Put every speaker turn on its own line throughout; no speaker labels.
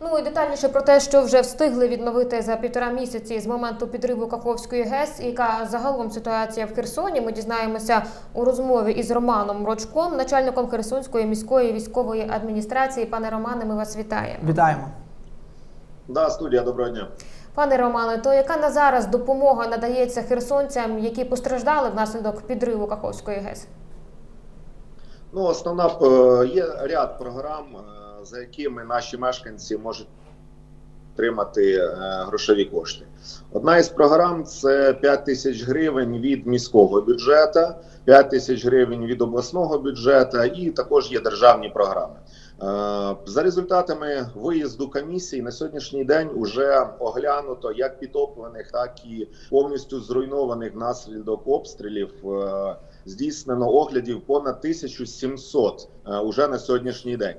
Ну і детальніше про те, що вже встигли відновити за півтора місяці з моменту підриву Каховської ГЕС, яка загалом ситуація в Херсоні. Ми дізнаємося у розмові із Романом Рочком, начальником Херсонської міської військової адміністрації. Пане Романе, ми вас вітаємо.
Вітаємо.
Да, студія, доброго дня.
Пане Романе, то яка на зараз допомога надається херсонцям, які постраждали внаслідок підриву Каховської ГЕС?
Ну, основна е, є ряд програм, е, за якими наші мешканці можуть отримати е, грошові кошти. Одна із програм це 5 тисяч гривень від міського бюджету, 5 тисяч гривень від обласного бюджету, і також є державні програми. Е, За результатами виїзду комісії на сьогоднішній день вже оглянуто як підтоплених, так і повністю зруйнованих внаслідок обстрілів. е, Здійснено оглядів понад 1700 е, уже на сьогоднішній день.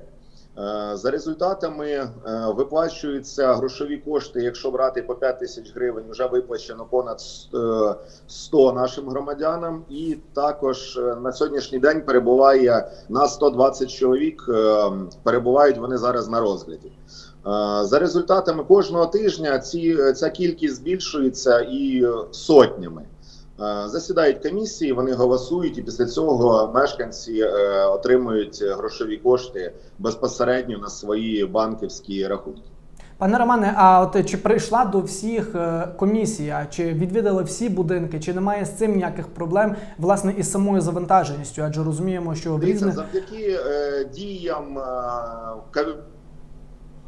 Е, За результатами е, виплачуються грошові кошти. Якщо брати по 5 тисяч гривень, вже виплачено понад е, 100 нашим громадянам, і також е, на сьогоднішній день перебуває на 120 чоловік. е, Перебувають вони зараз на розгляді. Е, За результатами кожного тижня ці ця кількість збільшується і е, сотнями. Е, Засідають комісії, вони голосують, і після цього мешканці е, отримують грошові кошти безпосередньо на свої банківські рахунки.
Пане Романе, а от чи прийшла до всіх е, комісія, чи відвідали всі будинки, чи немає з цим ніяких проблем власне із самою завантаженістю? Адже розуміємо, що в різних
завдяки е, діям е,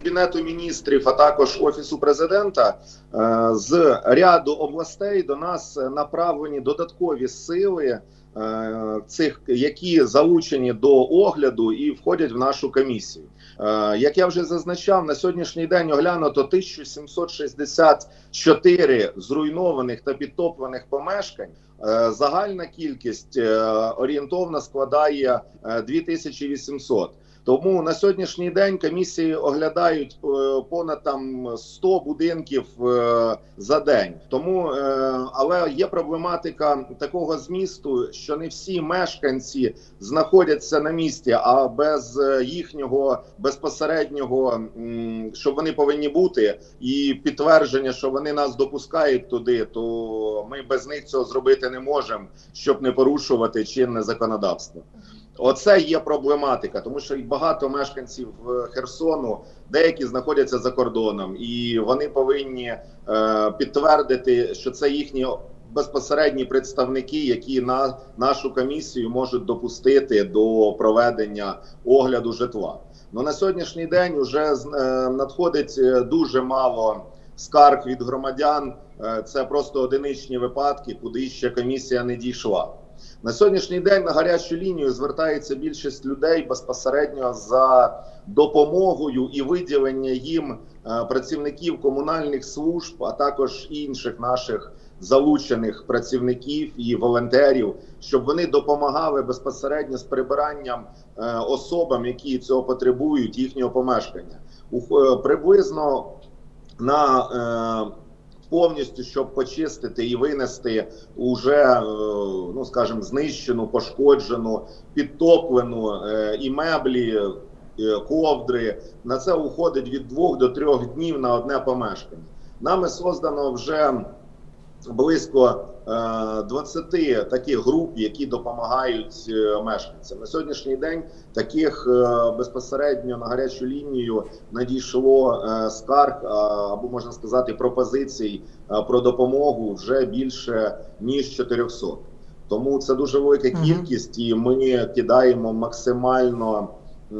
Кабінету міністрів, а також офісу президента е, з ряду областей до нас направлені додаткові сили. е, Цих які залучені до огляду і входять в нашу комісію. Е, Як я вже зазначав, на сьогоднішній день оглянуто 1764 зруйнованих та підтоплених помешкань. Загальна кількість орієнтовно складає е, 2800. Тому на сьогоднішній день комісії оглядають е, понад там 100 будинків е, за день. Тому е, але є проблематика такого змісту, що не всі мешканці знаходяться на місці, а без їхнього безпосереднього, що вони повинні бути, і підтвердження, що вони нас допускають туди, то ми без них цього зробити не можемо, щоб не порушувати чинне законодавство. Оце є проблематика, тому що багато мешканців е, Херсону, деякі знаходяться за кордоном, і вони повинні е, підтвердити, що це їхні безпосередні представники, які на нашу комісію можуть допустити до проведення огляду житла. Ну на сьогоднішній день вже е, надходить е, дуже мало скарг від громадян. Це просто одиничні випадки, куди ще комісія не дійшла. На сьогоднішній день на гарячу лінію звертається більшість людей безпосередньо за допомогою і виділення їм е, працівників комунальних служб, а також інших наших залучених працівників і волонтерів, щоб вони допомагали безпосередньо з прибиранням е, особам, які цього потребують, їхнього помешкання. У- е, Приблизно на повністю, щоб почистити і винести уже, е, ну скажімо, знищену, пошкоджену, підтоплену е, і меблі, е, ковдри. На це уходить від двох до трьох днів на одне помешкання. Нами создано вже близько е, 20 таких груп, які допомагають е, мешканцям. На сьогоднішній день таких е, безпосередньо на гарячу лінію надійшло е, скарг або можна сказати пропозицій е, про допомогу вже більше ніж 400. Тому це дуже велика кількість, і ми кидаємо максимально е,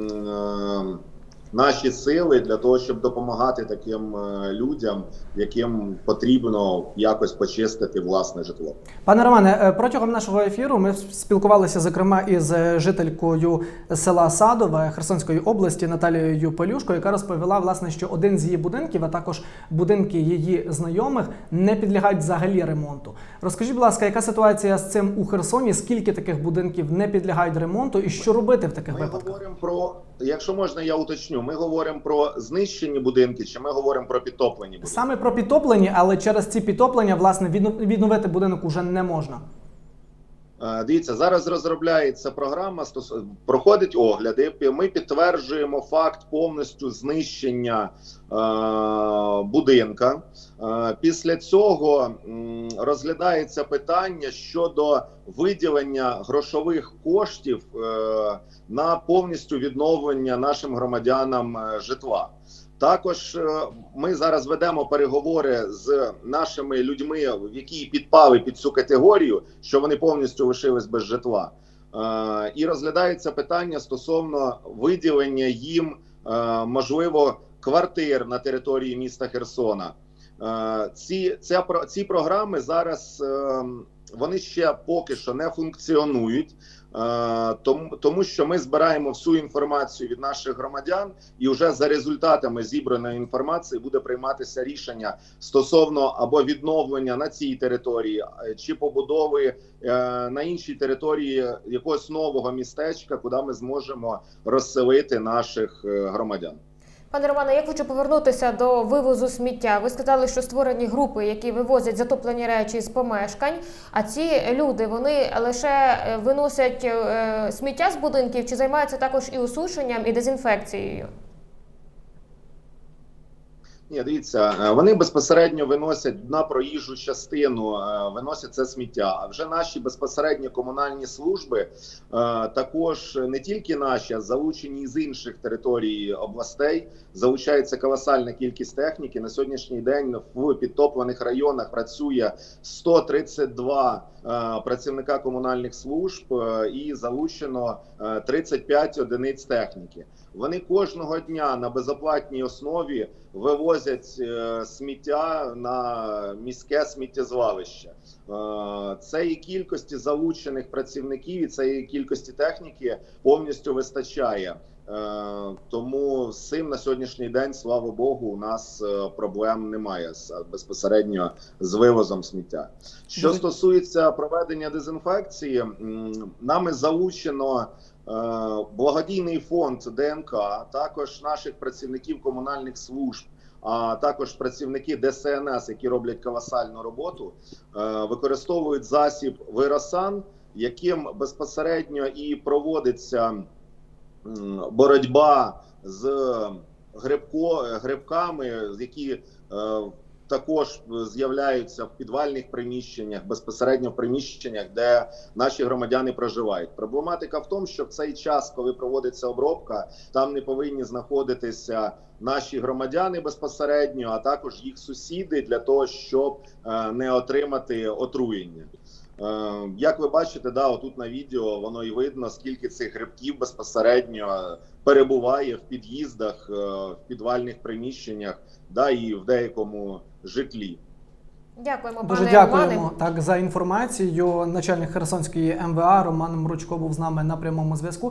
наші сили для того, щоб допомагати таким е, людям, яким потрібно якось почистити власне житло.
Пане Романе, е, протягом нашого ефіру ми спілкувалися зокрема із е, жителькою села Садове Херсонської області Наталією Полюшко, яка розповіла власне, що один з її будинків, а також будинки її знайомих, не підлягають взагалі ремонту. Розкажіть, будь ласка, яка ситуація з цим у Херсоні? Скільки таких будинків не підлягають ремонту, і що робити в таких
Ми
випадках?
говоримо про, якщо можна, я уточню. Ми говоримо про знищені будинки, чи ми говоримо про підтоплені будинки?
Саме про підтоплені, але через ці підтоплення власне відно- відновити будинок уже не можна.
Е, Дивіться, зараз розробляється програма, проходить огляди. Ми підтверджуємо факт повністю знищення е, будинка. Е, Після цього розглядається питання щодо виділення грошових коштів на повністю відновлення нашим громадянам житла. Також е, ми зараз ведемо переговори з нашими людьми, які підпали під цю категорію, що вони повністю лишились без житла. Е, І розглядається питання стосовно виділення їм е, можливо квартир на території міста Херсона. Ці, ця, ці програми зараз е, вони ще поки що не функціонують. Е, Тому, тому що ми збираємо всю інформацію від наших громадян, і вже за результатами зібраної інформації буде прийматися рішення стосовно або відновлення на цій території, е, чи побудови е, на іншій території якогось нового містечка, куди ми зможемо розселити наших громадян.
Пане Романе, я хочу повернутися до вивозу сміття. Ви сказали, що створені групи, які вивозять затоплені речі з помешкань. А ці люди вони лише е, виносять е, сміття з будинків чи займаються також і осушенням, і дезінфекцією?
Ні, дивіться, е, вони безпосередньо виносять на проїжджу частину, е, виносять це сміття. А вже наші безпосередні комунальні служби, е, також не тільки наші, а залучені з інших територій областей. Залучається колосальна кількість техніки. На сьогоднішній день в підтоплених районах працює 132 е, працівника комунальних служб і залучено е, 35 одиниць техніки. Вони кожного дня на безоплатній основі вивозять е, сміття на міське сміттєзвалище. Е, Цієї кількості залучених працівників і цієї кількості техніки повністю вистачає. Е, Тому з цим на сьогоднішній день, слава Богу, у нас проблем немає з безпосередньо з вивозом сміття. Що стосується проведення дезінфекції, нами залучено благодійний фонд ДНК, також наших працівників комунальних служб. А також працівники ДСНС, які роблять колосальну роботу, е, використовують засіб виросан, яким безпосередньо і проводиться боротьба з грибко, грибками, які е, також з'являються в підвальних приміщеннях, безпосередньо в приміщеннях, де наші громадяни проживають. Проблематика в тому, що в цей час, коли проводиться обробка, там не повинні знаходитися наші громадяни безпосередньо, а також їх сусіди для того, щоб е, не отримати отруєння. Е, Як ви бачите, да, отут на відео воно і видно, скільки цих грибків безпосередньо перебуває в під'їздах, е, в підвальних приміщеннях, да, і в деякому житлі.
Дякуємо,
Дуже
пане
дякуємо
Романе.
так за інформацію. Начальник Херсонської МВА Роман Мручко був з нами на прямому зв'язку.